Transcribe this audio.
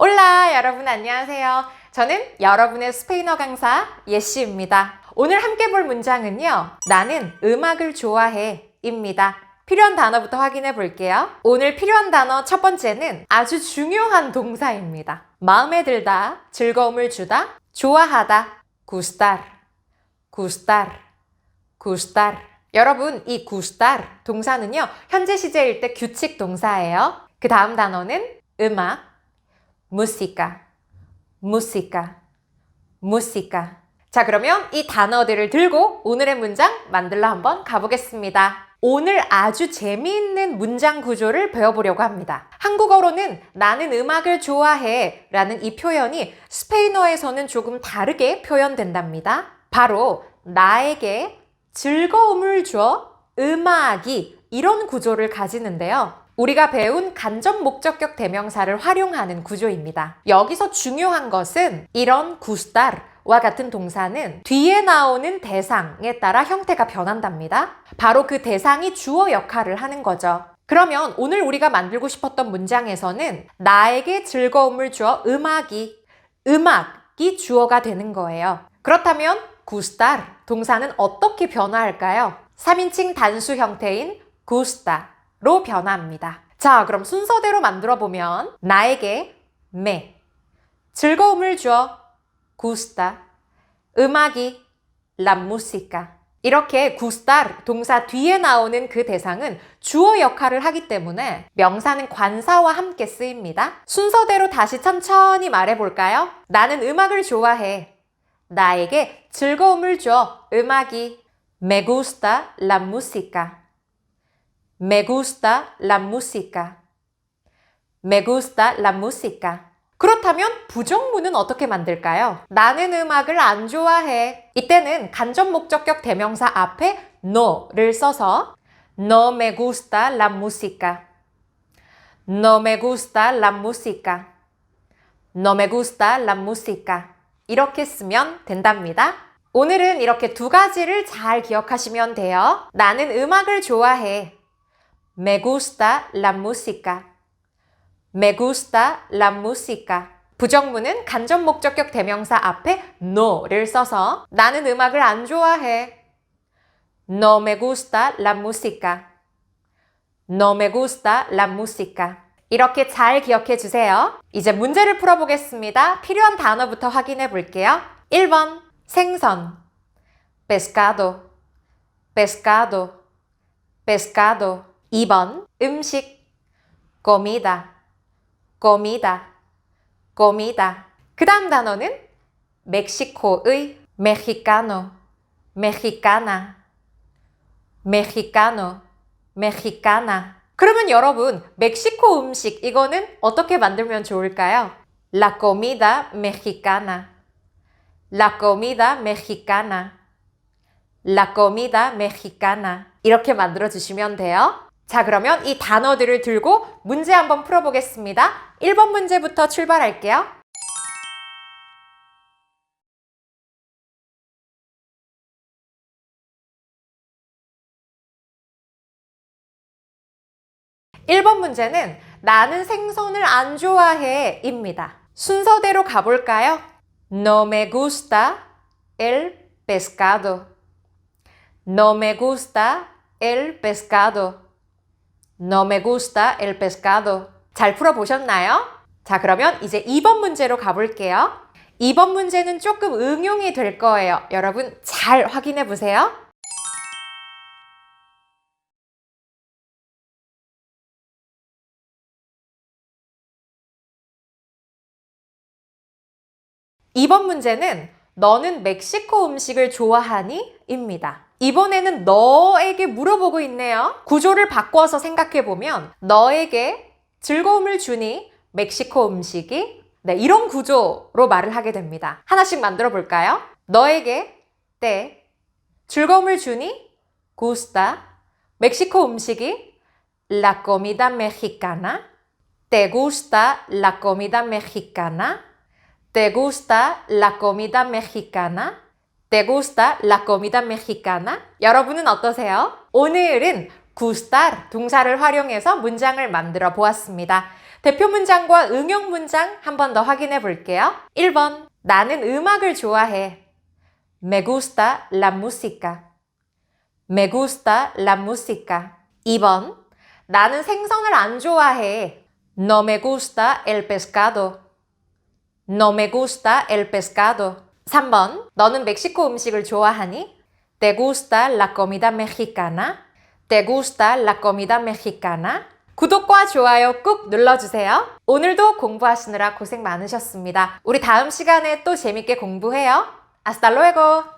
올라 여러분 안녕하세요. 저는 여러분의 스페인어 강사 예시입니다. 오늘 함께 볼 문장은요. 나는 음악을 좋아해 입니다. 필요한 단어부터 확인해 볼게요. 오늘 필요한 단어 첫 번째는 아주 중요한 동사입니다. 마음에 들다, 즐거움을 주다, 좋아하다, gustar, gustar, gustar. 여러분, 이 gustar 동사는요, 현재 시제일 때 규칙 동사예요. 그 다음 단어는 음악, música, música, música. 자, 그러면 이 단어들을 들고 오늘의 문장 만들러 한번 가보겠습니다. 오늘 아주 재미있는 문장 구조를 배워보려고 합니다. 한국어로는 나는 음악을 좋아해 라는 이 표현이 스페인어에서는 조금 다르게 표현된답니다. 바로 나에게 즐거움을 줘 음악이 이런 구조를 가지는데요. 우리가 배운 간접 목적격 대명사를 활용하는 구조입니다. 여기서 중요한 것은 이런 gustar와 같은 동사는 뒤에 나오는 대상에 따라 형태가 변한답니다. 바로 그 대상이 주어 역할을 하는 거죠. 그러면 오늘 우리가 만들고 싶었던 문장에서는 나에게 즐거움을 주어 음악이, 음악이 주어가 되는 거예요. 그렇다면 gustar 동사는 어떻게 변화할까요? 3인칭 단수 형태인 gusta 로 변화합니다. 자, 그럼 순서대로 만들어 보면 나에게 me 즐거움을 줘 gusta 음악이 la música 이렇게 gustar 동사 뒤에 나오는 그 대상은 주어 역할을 하기 때문에 명사는 관사와 함께 쓰입니다. 순서대로 다시 천천히 말해 볼까요? 나는 음악을 좋아해. 나에게 즐거움을 줘. 음악이 me gusta la música. Me gusta la música. Me gusta la música. 그렇다면 부정문은 어떻게 만들까요? 나는 음악을 안 좋아해. 이때는 간접 목적격 대명사 앞에 no를 써서 no me gusta la música. No me gusta la música. No me gusta la música. 이렇게 쓰면 된답니다. 오늘은 이렇게 두 가지를 잘 기억하시면 돼요. 나는 음악을 좋아해. Me gusta la música. Me gusta la música. 부정문은 간접 목적격 대명사 앞에 no를 써서 나는 음악을 안 좋아해. No me gusta la música. No me gusta la música. 이렇게 잘 기억해 주세요. 이제 문제를 풀어보겠습니다. 필요한 단어부터 확인해 볼게요. 1번 생선 pescado pescado pescado 2번 음식 comida comida comida 그 다음 단어는 멕시코의 mexicano mexicana mexicano mexicana 그러면 여러분 멕시코 음식 이거는 어떻게 만들면 좋을까요? La comida mexicana La comida mexicana La comida mexicana 이렇게 만들어 주시면 돼요. 자, 그러면 이 단어들을 들고 문제 한번 풀어보겠습니다. 1번 문제부터 출발할게요. 일 번 문제는 나는 생선을 안 좋아해 입니다. 순서대로 가볼까요? No me gusta el pescado. No me gusta el pescado. No me gusta el pescado. 잘 풀어보셨나요? 자, 그러면 이제 2번 문제로 가볼게요. 2번 문제는 조금 응용이 될 거예요. 여러분 잘 확인해 보세요. 이번 문제는 너는 멕시코 음식을 좋아하니? 입니다. 이번에는 너에게 물어보고 있네요. 구조를 바꿔서 생각해 보면 너에게 즐거움을 주니 멕시코 음식이 네, 이런 구조로 말을 하게 됩니다. 하나씩 만들어 볼까요? 너에게 때 즐거움을 주니 gusta 멕시코 음식이 la comida mexicana te gusta la comida mexicana te gusta la comida mexicana ¿Te gusta la comida mexicana? 여러분은 어떠세요? 오늘은 gustar 동사를 활용해서 문장을 만들어 보았습니다. 대표 문장과 응용 문장 한 번 더 확인해 볼게요. 1번. 나는 음악을 좋아해. Me gusta la música. Me gusta la música. 2번. 나는 생선을 안 좋아해. No me gusta el pescado. No me gusta el pescado. 3번. 너는 멕시코 음식을 좋아하니? ¿Te gusta la comida mexicana? ¿Te gusta la comida mexicana? 구독과 좋아요 꾹 눌러주세요. 오늘도 공부하시느라 고생 많으셨습니다. 우리 다음 시간에 또 재밌게 공부해요. Luego!